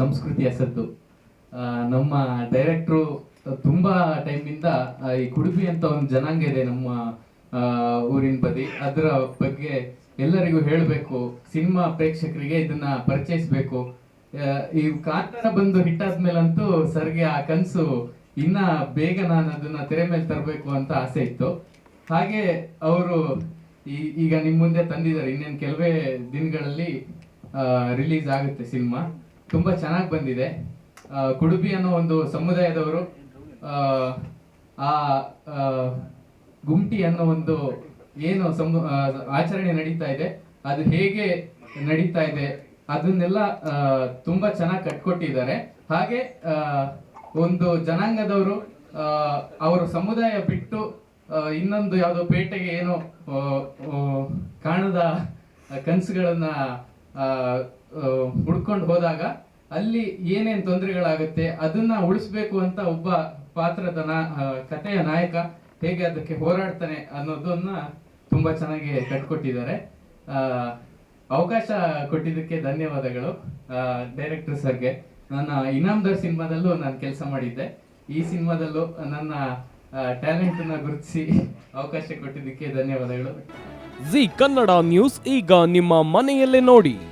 ಸಂಸ್ಕೃತಿ ಹೆಸರು ನಮ್ಮ ಡೈರೆಕ್ಟ್ರು ತುಂಬಾ ಟೈಮಿಂದ ಈ ಕುಡುಬಿ ಅಂತ ಒಂದು ಜನಾಂಗ ಇದೆ ನಮ್ಮ ಊರಿನ ಬದಿ. ಅದರ ಬಗ್ಗೆ ಎಲ್ಲರಿಗೂ ಹೇಳಬೇಕು. ಸಿನಿಮಾ ಪ್ರೇಕ್ಷಕರಿಗೆ ಇದನ್ನ ಪರಿಚಯಿಸಬೇಕು. ಈ ಕಾಂತಾರ ಬಂದು ಹಿಟ್ ಆದ್ಮೇಲಂತೂ ಸರ್ಗೆ ಆ ಕನಸು ಇನ್ನ ಬೇಗ ನಾನು ಅದನ್ನ ತೆರೆ ಮೇಲೆ ತರಬೇಕು ಅಂತ ಆಸೆ ಇತ್ತು. ಹಾಗೆ ಅವರು ಈಗ ನಿಮ್ ಮುಂದೆ ತಂದಿದ್ದಾರೆ. ಇನ್ನೇನು ಕೆಲವೇ ದಿನಗಳಲ್ಲಿ ರಿಲೀಸ್ ಆಗುತ್ತೆ ಸಿನಿಮಾ. ತುಂಬಾ ಚೆನ್ನಾಗಿ ಬಂದಿದೆ. ಕುಡುಬಿ ಅನ್ನೋ ಒಂದು ಸಮುದಾಯದವರು ಆ, ಗುಮ್ಟಿ ಅನ್ನೋ ಒಂದು ಏನು ಸಮು ಆಚರಣೆ ನಡೀತಾ ಇದೆ. ಅದು ಹೇಗೆ ನಡೀತಾ ಇದೆ ಅದನ್ನೆಲ್ಲ ತುಂಬಾ ಚೆನ್ನಾಗಿ ಕಟ್ಕೊಟ್ಟಿದ್ದಾರೆ. ಹಾಗೆ ಒಂದು ಜನಾಂಗದವರು ಅವರ ಸಮುದಾಯ ಬಿಟ್ಟು ಇನ್ನೊಂದು ಯಾವುದೋ ಪೇಟೆಗೆ ಏನೋ ಕಾಣದ ಕನಸುಗಳನ್ನ ಹುಡ್ಕೊಂಡು ಹೋದಾಗ ಅಲ್ಲಿ ಏನೇನ್ ತೊಂದರೆಗಳಾಗುತ್ತೆ ಅದನ್ನ ಉಳಿಸ್ಬೇಕು ಅಂತ ಒಬ್ಬ ಪಾತ್ರದ ನಾ- ಕಥೆಯ ನಾಯಕ ಹೇಗೆ ಅದಕ್ಕೆ ಹೋರಾಡ್ತಾನೆ ಅನ್ನೋದನ್ನ ತುಂಬಾ ಚೆನ್ನಾಗಿ ಕಟ್ಕೊಟ್ಟಿದ್ದಾರೆ. ಅವಕಾಶ ಕೊಟ್ಟಿದ್ದಕ್ಕೆ ಧನ್ಯವಾದಗಳು ಡೈರೆಕ್ಟರ್ ಸರ್ಗೆ. ನನ್ನ ಇನಾಮ್ದಾರ್ ಸಿನಿಮಾದಲ್ಲೂ ನಾನು ಕೆಲಸ ಮಾಡಿದ್ದೆ. ಈ ಸಿನಿಮಾದಲ್ಲೂ ನನ್ನ ಟ್ಯಾಲೆಂಟ್ ಅನ್ನ ಗುರುತಿಸಿ ಅವಕಾಶ ಕೊಟ್ಟಿದ್ದಕ್ಕೆ ಧನ್ಯವಾದಗಳು. ಜಿ ಕನ್ನಡ ನ್ಯೂಸ್ ಈಗ ನಿಮ್ಮ ಮನೆಯಲ್ಲೇ ನೋಡಿ.